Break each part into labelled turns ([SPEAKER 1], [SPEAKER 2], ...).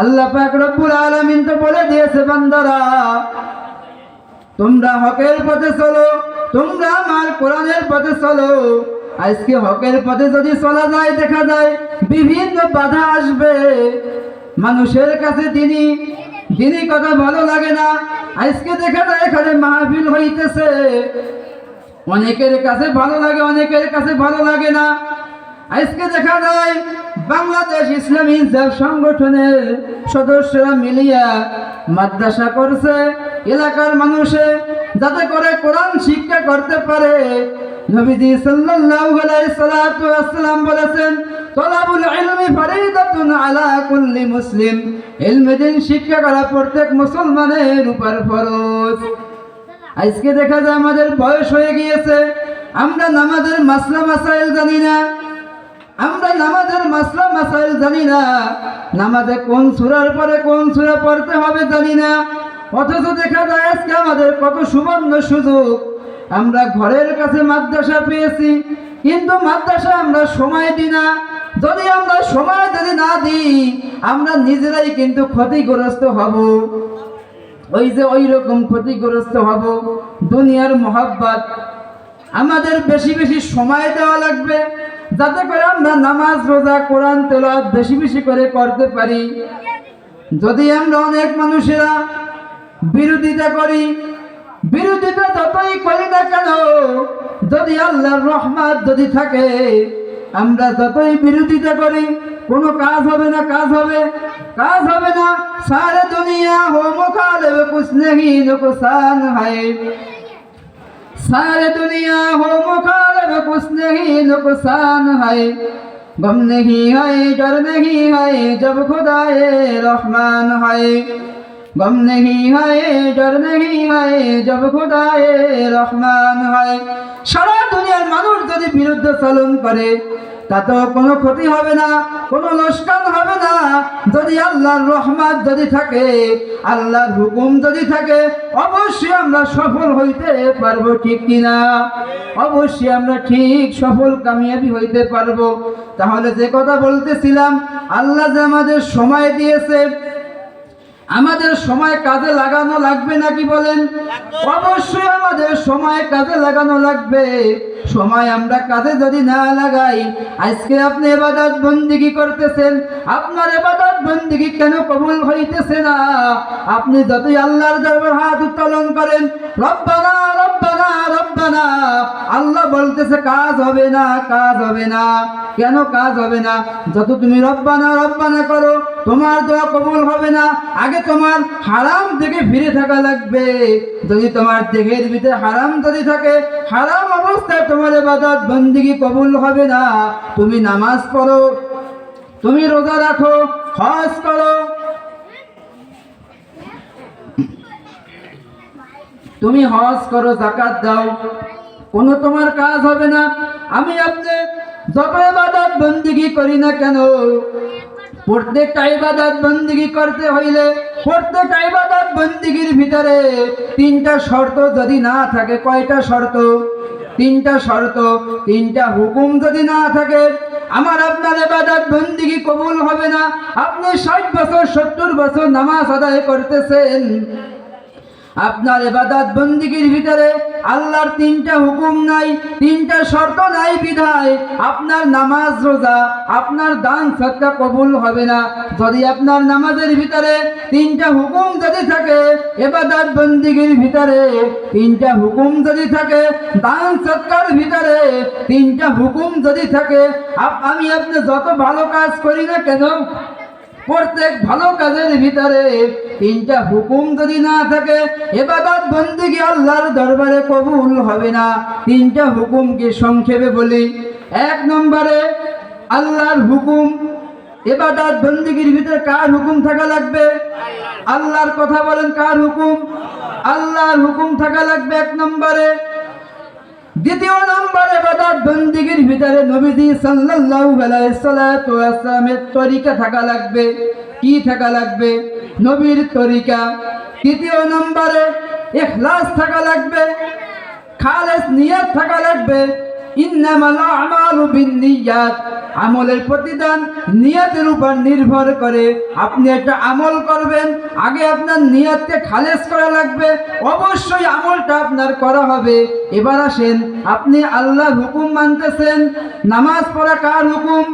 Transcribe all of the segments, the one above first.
[SPEAKER 1] আল্লাহ পাক রব্বুল আলামিন তো বলে দিয়েছে, বান্দারা, তোমরা হকের পথে চলো, তোমরা আমার কোরআনের পথে চলো। আজকে হকের পথে যদি চলা যায়, দেখা যায় বিভিন্ন বাধা আসবে। মানুষের কাছে তিনি তিনি কথা ভালো লাগে না। আজকে দেখা যায় এখানে মাহফিল হইতেছে। অনেকের কাছে ভালো লাগে, অনেকের কাছে ভালো লাগে না। আজকে দেখা যায় বাংলাদেশ ইসলামী জাল সংগঠনের সদস্যরা মিলিয়া মাদ্রাসা করছে। এলাকার মানুষে যাতে করে কোরআন শিক্ষা করতে পারে। সাল্লাল্লাহু বলেছেন কুল্লি মুসলিম। দিন শিক্ষা করা প্রত্যেক মুসলমানের দেখা যায় আমাদের বয়স হয়ে গিয়েছে। আমরা নামাজের মাসলা মাসাইল জানি না। আমরা নামাজের মাসলা মাসাইল জানি না। নামাজে কোন সূরার পরে কোন সূরা পড়তে হবে জানি না। অথচ দেখা যায় আজকে আমাদের কত সুবর্ণ সুযোগ। আমরা ঘরের কাছে মাদ্রাসা পেয়েছি, কিন্তু মাদ্রাসা আমরা সময় দিই না। যদি আমরা সময় যদি না দিই, আমরা নিজেরাই কিন্তু ক্ষতিগ্রস্ত হব। ওই যে ওই রকম ক্ষতিগ্রস্ত হব। দুনিয়ার মোহাব্বত আমাদের বেশি বেশি সময় দেওয়া লাগবে। যাতে করে আমরা নামাজ, রোজা, কোরআন, তেলাওয়াত বেশি বেশি করে করতে পারি। যদি আমরা অনেক মানুষেরা বিরোধিতা করি, বিরোধিতা যতই করি না কেন, যদি আল্লাহর রহমত যদি থাকে, আমরা যতই বিরোধিতা করি, কোনো কাজ হবে না, কাজ হবে কাজ হবে না। সারা দুনিয়া হো নেহি নুকসান হয়। سارے دنیا ہو مخالف کچھ نہیں نقصان ہے غم نہیں ہے ڈر نہیں ہے جب خدا رحمان ہے غم نہیں ہے ڈر نہیں ہے جب خدا رحمان ہے সারা দুনিয়ার মানুষ যদি বিরুদ্ধ চালন করে তাতেও কোনো ক্ষতি হবে না, কোনো লোকসান হবে না। যদি আল্লাহর রহমান যদি থাকে, আল্লাহর হুকুম যদি থাকে, অবশ্যই আমরা সফল হইতে পারব, ঠিক কিনা? অবশ্যই আমরা ঠিক সফল, কামিয়াবি হইতে পারব। তাহলে যে কথা বলতেছিলাম, আল্লাহ যে আমাদের সময় দিয়েছে আমাদের সময় কাজে লাগানো লাগবে নাকি বলেন? অবশ্যই আমাদের সময় কাজে লাগানো লাগবে। সময় আমরা কাজে যদি না লাগাই, আজকে আপনি এবাদত বন্দিগি করতেছেন, আপনার এবাদত বন্দিগি কেন কবুল হইতেছে না? আপনি যতই আল্লাহর দরবার হাত উত্তোলন করেন, রব্বানা রব্বানা রব্বানা আল্লাহ বলতেছে, কাজ হবে না, কাজ হবে না। কেন কাজ হবে না? যত তুমি রব্বানা রব্বানা করো তোমার দোয়া কবুল হবে না। আগে তোমার হারাম থেকে ফিরে থাকা লাগবে। যদি তোমার দেহের ভিতরে হারাম যদি থাকে, হারাম অবস্থায় তোমার এবাদত বন্দিগি কবুল হবে না। তুমি নামাজ পড়ো, তুমি রোজা রাখো, হজ করো। তুমি হজ করো জাকাত দাও। কোনো তোমার কাজ হবে না। আমি আপনি যত ইবাদত, বন্দিগি করি না কেন? প্রত্যেকটা ইবাদত বন্দিগি করতে হইলে প্রত্যেকটা ইবাদত বন্দিগির ভিতরে তিনটা শর্ত যদি না থাকে, কয়টা শর্ত? তিনটা শর্ত, তিনটা হুকুম যদি না থাকে, আমার আপনার এবাদত বন্দিগি কবুল হবে না। আপনি ষাট বছর, সত্তর বছর নামাজ আদায় করতেছেন। আপনার এবাদত বন্দিগির ভিতরে আল্লাহর তিনটা হুকুম নাই, তিনটা শর্ত নাই বিধায় আপনার নামাজ রোজা, আপনার দান সৎকা কবুল হবে না। যদি আপনার নামাজের ভিতরে তিনটা হুকুম যদি থাকে, এবাদত বন্দিগির ভিতরে তিনটা হুকুম যদি থাকে, দান সৎকার ভিতরে তিনটা হুকুম যদি থাকে আমি আপনি যত ভালো কাজ করি না কেন প্রত্যেক ভালো কাজের ভিতরে তিনটা হুকুম যদি না থাকে, এবাদত বন্দিগি আল্লাহর দরবারে কবুল হবে না? তিনটা হুকুমকে সংক্ষেপে বলি? এক নম্বরে, আল্লাহর হুকুম, এবাদত বন্দিগির ভিতরে কার হুকুম থাকা লাগবে? আল্লাহর কথা বলেন কার হুকুম? আল্লাহর হুকুম থাকা লাগবে এক নম্বরে। দ্বিতীয় নম্বর এবাদত বন্দিগির ভিতরে নবীজি সাল্লাল্লাহু আলাইহি সাল্লাতু তরিকা থাকা লাগবে। কি থাকা লাগবে? নবীর তরিকা। তৃতীয় নম্বরে ইখলাস থাকা লাগবে। খালেস নিয়ত থাকা লাগবে। আমলের প্রতিদান নিয়তের উপর নির্ভর করে। আপনি একটা আমল করবেন, আগে আপনার নিয়তকে খালেজ করা লাগবে, অবশ্যই আমলটা আপনার করা হবে। এবার আসেন, আপনি আল্লাহর হুকুম মানতেছেন, নামাজ পড়া কার হুকুম?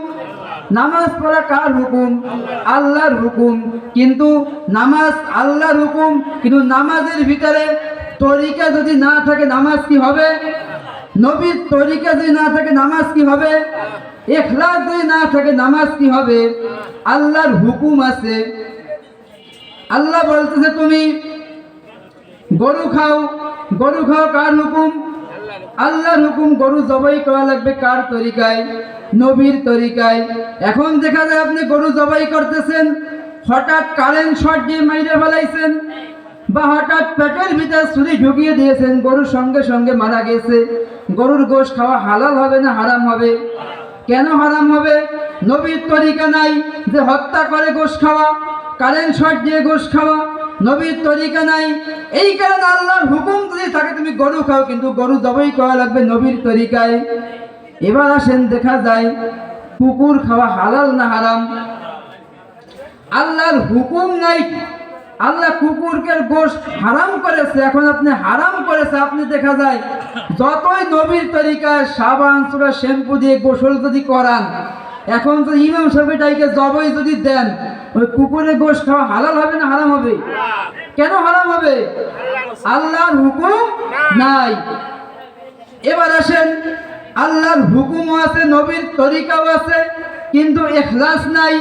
[SPEAKER 1] নামাজ পড়া কার হুকুম? আল্লাহর হুকুম। কিন্তু নামাজ আল্লাহর হুকুম, কিন্তু নামাজের ভিতরে তরিকা যদি না থাকে, নামাজ কি হবে? নবীর তরিকা যদি না থাকে নামাজ কি হবে? এখলাস যদি না থাকে নামাজ কি হবে? আল্লাহর হুকুম আছে। আল্লাহ বলতেছে তুমি, গরু খাও। গরু খাও কার হুকুম? আল্লাহর হুকুম, গরু জবাই করা লাগবে কার তরিকায়? নবীর তরিকায়। এখন দেখা যায় আপনি গরু জবাই করতেছেন, হঠাৎ কারেন্ট শর্ট দিয়ে মাইরে ফেলাইছেন। বা হঠাৎ পেটের ভিতরে ছুরি ঢুকিয়ে দিয়েছেন, গরুর সঙ্গে সঙ্গে মারা গেছে। গরুর গোশ খাওয়া হালাল হবে না হারাম হবে? কেন হারাম হবে? নবীর তরিকা নাই যে হত্যা করে গোশ খাওয়া, কারেন্ট শর্ট দিয়ে গোশ খাওয়া। নবীর তরিকা নাই। এই কারণে আল্লাহর হুকুম যদি থাকে, তুমি গরু খাও, কিন্তু গরু জবাই করা লাগবে নবীর তরিকায়। এবার আসেন, দেখা যায় কুকুর খাওয়া হালাল না হারাম? আল্লাহর হুকুম নাই আল্লাহ কুকুরকে গোশ হারাম করেছে, এখন আপনি হারাম করেছে, আপনি দেখা যায় যতই নবীর তরিকায় সাবান, সুরা শ্যাম্পু দিয়ে গোসল যদি করান, এখন তো ইমাম সাহেবটাইকে জবই যদি দেন, ওই কুকুরের গোশ খাওয়া হালাল হবে না হারাম হবে? কেন হারাম হবে? আল্লাহর হুকুম নাই। এবার আসেন, আল্লাহর হুকুমও আছে, নবীর তরিকাও আছে, কিন্তু এখলাস নাই।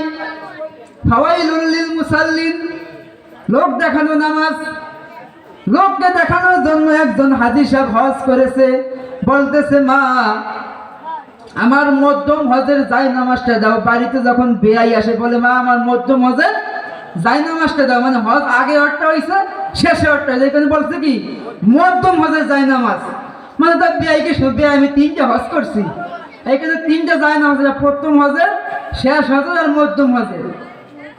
[SPEAKER 1] ফাওয়াইলুল লিল মুসাল্লিন। লোক দেখানো নামাজ, লোককে দেখানোর জন্য একজন হাজি সাহেব হজ করেছে। বলতেছে, মা, আমার মধ্যম হজের যাই নামাজটা দাও। বাড়িতে যখন বেয়াই আসে, বলে, মা, আমার মধ্যম হজের যাই নামাজটা দাও। মানে হজ আগে অটটা হয়েছে, শেষে অটটা হয়েছে। এখানে বলছে কি, মধ্যম হজের যাই নামাজ। মানে তার বেয়াইকে বেয়াই আমি তিনটে হজ করছি। এখানে তিনটে যাই নামাজ প্রথম হজের, শেষ হজের আর মধ্যম হজের।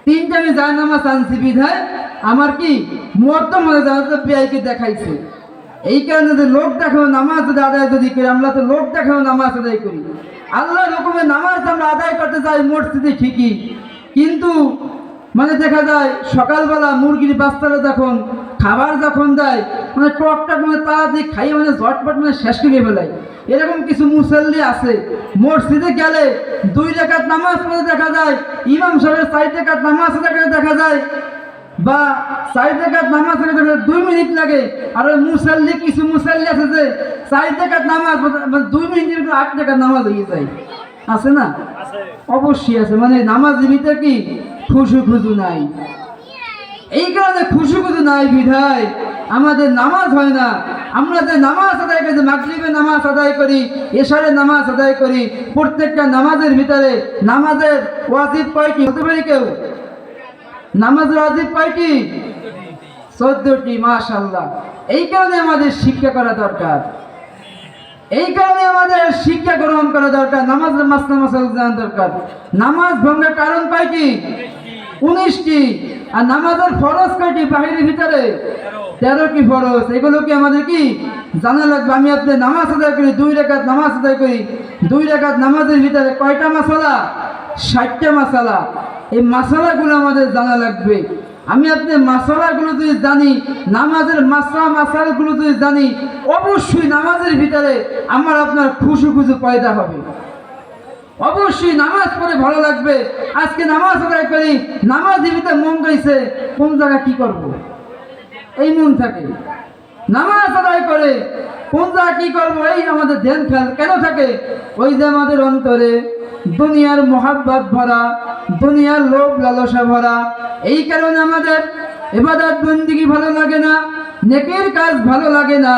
[SPEAKER 1] তিনটে আমি নামাজ আনছি বিধায়, আমার কি মধ্যম মনে জানাতে বেয়াইকে দেখাইছে। এই কারণে যে লোক দেখানো নামাজ আদায় যদি করি, আমরা তো লোক দেখানো নামাজ আদায় করি। আল্লাহ রকমের নামাজ আমরা আদায় করতে চাই, মসজিদে ঠিকই। কিন্তু মানে দেখা যায়, সকালবেলা মুরগির বাচ্চারা যখন খাবার যখন দেয় মানে টকটা মানে তাড়াতাড়ি খাইয়ে মানে ঝটপট মানে শেষ করে ফেলায় এরকম কিছু মুসল্লি আছে। মসজিদে গেলে দুই রেখাত নামাজ পড়ে দেখা যায় ইমাম সাহেবের চার রেখাত নামাজ দেখা দেখা যায়। বা চার দেখাত নামাজ পড়তে দুই মিনিট লাগে। আর ওই মুসাল্লি কিছু মুসাল্লি আছে যে চার দেখাত নামাজ মানে দুই মিনিটের ভিতরে আট টাকার নামাজ হয়ে যায়। আছে না? অবশ্যই আছে। মানে নামাজের ভিতরে কি? খুশু খুজু নাই। এই কারণে খুশু খুজু নাই বিধায়। আমাদের নামাজ হয় না। আমরা যে নামাজ আদায় করি মাগরিবের নামাজ আদায় করি, এশারের নামাজ আদায় করি, প্রত্যেকটা নামাজের ভিতরে নামাজের ওয়াজিব কয়টি হতে পারি কেউ? নামাজের ওয়াজিব কয়টি চোদ্দটি মাশাল্লাহ এই কারণে আমাদের শিক্ষা করা দরকার। এই কারণে আমাদের শিক্ষা গ্রহণ করা দরকার। নামাজ মাসাল জানা দরকার। নামাজ ভঙ্গের কারণ কয়টি উনিশটি। আর নামাজের ফরজ কয়টি? বাহিরের ভিতরে। তেরোটি ফরজ? এগুলো কি আমাদের কি? জানা লাগবে আমি আপনি নামাজ আদায় করি, দুই রেখাত নামাজ আদায় করি। দুই রেখাত নামাজের ভিতরে কয়টা মশালা? ষাটটা মশালা। এই মশালাগুলো আমাদের জানা লাগবে। আমি আপনি মাসালাগুলো যদি জানি, নামাজের মাসা মাসালগুলো যদি জানি, অবশ্যই নামাজের ভিতরে আমার আপনার খুশু খুশু পয়দা হবে। অবশ্যই নামাজ পড়ে ভালো লাগবে। আজকে নামাজ আদায় করি নামাজ ভিতরে মন গেছে, কোন জায়গায় কি করব। এই মন থাকে। নামাজ আদায় করে কোন জায়গায় কি করব, এই আমাদের ধ্যান খেয়াল কেন থাকে? ওই যে আমাদের অন্তরে দুনিয়ার মোহাব্বত ভরা, দুনিয়ার লোভ লালসা ভরা, এই কারণে আমাদের এবাদত বন্দিগি ভালো লাগে না, নেকের কাজ ভালো লাগে না,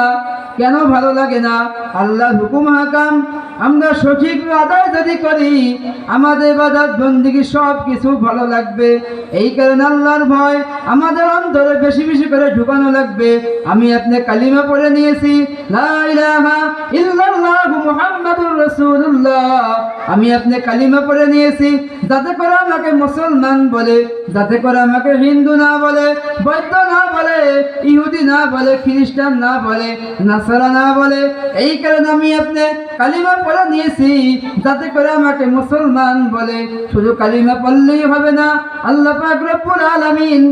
[SPEAKER 1] কেন ভালো লাগে না? আল্লাহ হুকুম হাকাম আমরা সঠিক আদায় যদি করি, আমাদের এবাদত বন্দিগি সব কিছু ভালো লাগবে। এই কারণে আল্লাহর ভয়, আমাদের অন্তরে বেশি বেশি করে ঢুকানো লাগবে। আমি আপনি কালিমা পড়ে নিয়েছি আমি আপনি কালিমা পড়ে নিয়েছি, যাতে করে আমাকে মুসলমান বলে, যাতে করে আমাকে হিন্দু না বলে, বৌদ্ধ না বলে, ইহুদি না বলে, খ্রিস্টান না বলে, নাসারা না বলে। এই কারণে আমি আপনি কালিমা করে নিয়েছি যাতে করে আমাকে মুসলমান বলে। শুধু কালিমা পড়লেই হবে না, আল্লাহ পাক আলামিন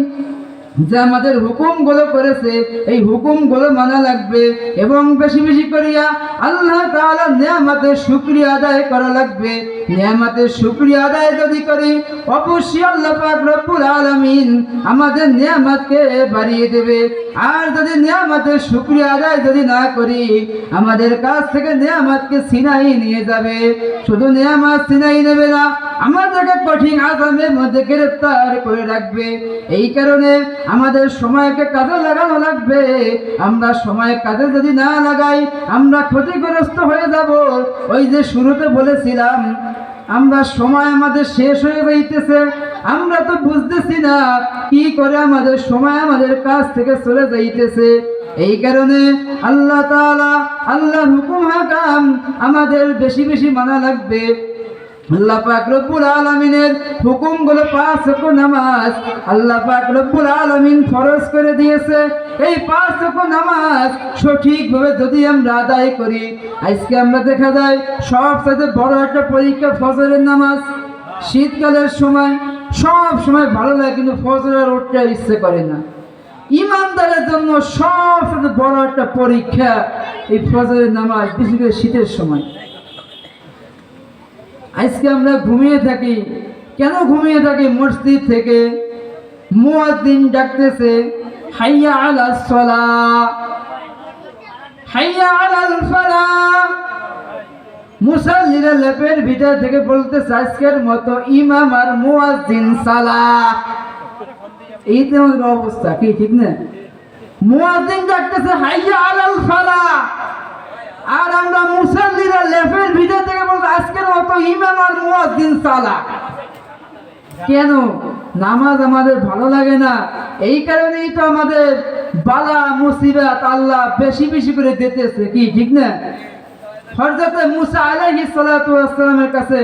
[SPEAKER 1] যে আমাদের হুকুমগুলো করেছে, এই হুকুমগুলো মানা লাগবে এবং বেশি বেশি করিয়া আল্লাহ তাআলা নিয়ামতের শুকরিয়া আদায় করা লাগবে। নিয়ামতের শুকরিয়া আদায় যদি করি, অবশ্যই আল্লাহ পাক রব্বুল আলামিন আমাদের নিয়ামতকে বাড়িয়ে দেবে। আর যদি নিয়ামতের শুকরিয়া আদায় যদি না করি, আমাদের কাছ থেকে নিয়ামতকে সিনাই নিয়ে যাবে। শুধু নিয়ামত সিনাই নেবে না, আমাদেরকে কঠিন আসামের মধ্যে গ্রেফতার করে রাখবে। এই কারণে আমাদের সময়কে কাজে লাগানো লাগবে। আমরা সময় কাজে যদি না লাগাই, আমরা ক্ষতিগ্রস্ত হয়ে যাব। ওই যে শুরুতে বলেছিলাম, আমরা সময় আমাদের শেষ হয়ে যাইতেছে। আমরা তো বুঝতেছি না কি করে আমাদের সময় আমাদের কাছ থেকে চলে যাইতেছে। এই কারণে আল্লাহ আল্লাহ হুকুম হাকাম আমাদের বেশি বেশি মানা লাগবে। আল্লাহ পাক রব্বুল আলামিনের হুকুমগুলো পাঁচ ওয়াক্ত নামাজ আল্লাহ পাক রব্বুল আলামিন ফরজ করে দিয়েছে। এই পাঁচ ওয়াক্ত নামাজ সঠিকভাবে যদি আমরা আদায় করি, আজকে আমরা দেখা যায় সবচেয়ে বড় একটা পরীক্ষা ফজরের নামাজ। শীতকালের সময়, সব সময় ভালো লাগে কিন্তু ফজরের উঠতে ইচ্ছে করে না। ইমানদারের জন্য সবচেয়ে বড় একটা পরীক্ষা এই ফজরের নামাজ, বিশেষ করে শীতের সময়। আজকে আমরা ঘুমিয়ে থাকি। কেন ঘুমিয়ে থাকি? মসজিদ থেকে। মুয়াজ্জিন ডাকতেছে, হাইয়া আলা সলা, হাইয়া আলাল ফালা মুসাল্লিরা লেপের ভিতর থেকে বলতেছে, আজকের মতো ইমাম আর মুয়াজ্জিন সালা। এই তো অবস্থা, কি, ঠিক না? মুয়াজ্জিন ডাকতেছে, হাইয়া আলাল ফালা আর আমরা মুসল্লিরা লেফের ভিতর থেকে বলতে আজকের মতো ইমাম আর মুয়াজ্জিন সালা কেন? নামাজ আমাদের ভালো লাগে না। এই কারণেই তো আমাদের বালা, মুসিবাত আল্লাহ বেশি বেশি করে দিতেছে, কি ঠিক না? হরজতে মুসা আলাইহি সালাতু ওয়াসসালামের কাছে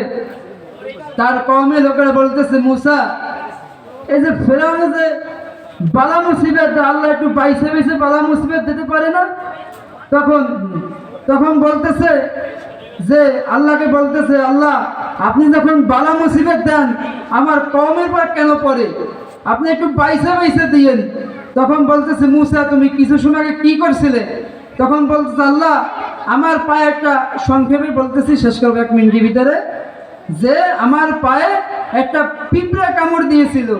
[SPEAKER 1] তার কওমে লোকেরা বলতেছে, মুসা, এই যে ফেরাউনে যে বালা মুসিবত আল্লাহ একটু বাইসে বাইসে বালা মুসিবত দিতে পারে না? তখন তখন বলতেছে যে, আল্লাহকে বলতেছে, আল্লাহ, আপনি যখন বালা মুসিবত দেন, আমার কমের পর কেন পড়ে? আপনি একটু বাইসে বাইসে দিয়েন। তখন বলতেছে, মুসা, তুমি কিছু সময় আগে কি করছিলে? তখন বলতেছে, আল্লাহ, আমার পায়ে একটা সংক্ষেপে বলতেছি, শেষ করব এক মিনিটের ভিতরে, যে আমার পায়ে একটা পিঁপড়া কামড় দিয়েছিল।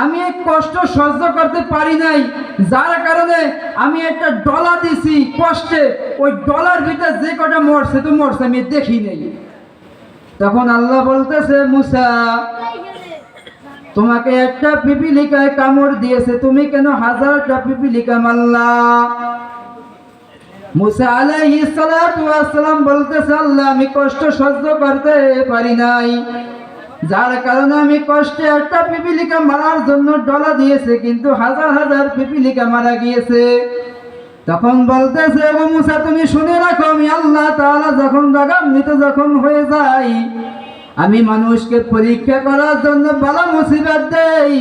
[SPEAKER 1] আমি এই কষ্ট সহ্য করতে পারি নাই। যার কারণে আমি একটা ডলা দিছি কষ্টে। ওই ডলার ভিতরে যে কটা মরছে, তো মরছে, আমি দেখি নেই। তখন আল্লাহ বলতেছে, মুসা, তোমাকে একটা পিপিলিকায় কামড় দিয়েছে। তুমি কেন হাজারটা পিপিলিকা মারলা? মুসা আলাইহিস সালাম বলতেছে, আল্লাহ, আমি কষ্ট সহ্য করতে পারি নাই। যার কারণে আমি কষ্টে একটা পিপিলিকা মারার জন্য ডলা দিয়েছে, কিন্তু হাজার হাজার পিপিলিকা মারা গিয়েছে। তখন বলতেছে, ও মুসা, তুমি শুনে রাখো, আমি আল্লাহ তাআলা যখন রাগান্বিত যখন হয়ে যাই, আমি মানুষকে পরীক্ষা করার জন্য বালা মুসিবত দেই।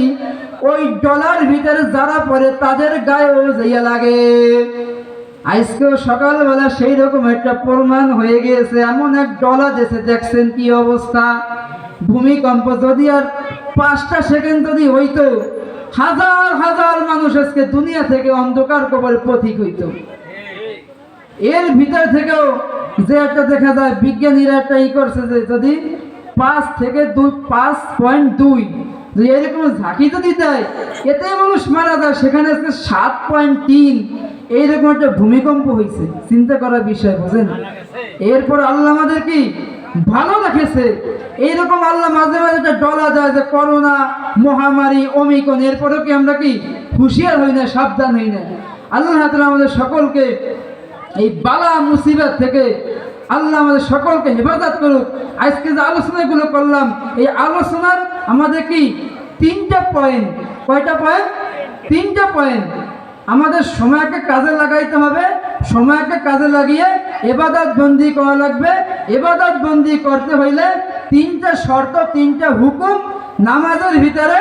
[SPEAKER 1] ওই ডলার ভিতরে যারা পড়ে তাদের গায়েও যাইয়া লাগে। আজকেও সকালবেলা সেই রকম একটা প্রমাণ হয়ে গিয়েছে, এমন এক ডলা দেশে দেখছেন কি অবস্থা? ভূমিকম্প যদি আর পাঁচটা সেকেন্ড যদি হইতো, হাজার হাজার মানুষ আজকে দুনিয়া থেকে অন্ধকার কবরে পথিক হইতো। এর ভিতর থেকেও যে একটা দেখা যায়, বিজ্ঞানীরা একটা ই করছে যে যদি পাঁচ থেকে দুই, পাঁচ পয়েন্ট দুই, যদি এরকম ঝাঁকি যদি দেয়, এতে মানুষ মারা যায়, সেখানে আজকে সাত পয়েন্ট তিন, এইরকম একটা ভূমিকম্প হয়েছে চিন্তা করার বিষয়, বুঝেন? এরপর আল্লাহ আমাদের কি ভালো রেখেছে। এইরকম আল্লাহ মাঝে মাঝে একটা ডলা যায় যে করোনা, মহামারী অমিকন এরপরেও কি আমরা কি হুঁশিয়ার হই না, সাবধান হই না? আল্লাহ তাআলা আমাদের সকলকে এই বালা মুসিবত থেকে আল্লাহ আমাদের সকলকে হেফাজত করুক। আজকে যে আলোচনাগুলো করলাম, এই আলোচনার আমাদের কি তিনটা পয়েন্ট কয়টা পয়েন্ট তিনটা পয়েন্ট আমাদের সময়কে কাজে লাগাইতে হবে। সময়কে কাজে লাগিয়ে এবাদত বন্দি করা লাগবে। এবাদত বন্দি করতে হইলে তিনটা শর্ত, তিনটা হুকুম, নামাজের ভিতরে,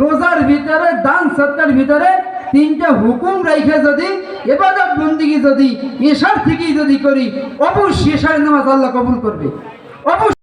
[SPEAKER 1] রোজার ভিতরে, দান সত্তার ভিতরে তিনটা হুকুম রেখে যদি, এবাদত বন্দিগি যদি এসার থেকেই যদি করি, অবশ্যই এসার নামাজ আল্লাহ কবুল করবে। অবশ্যই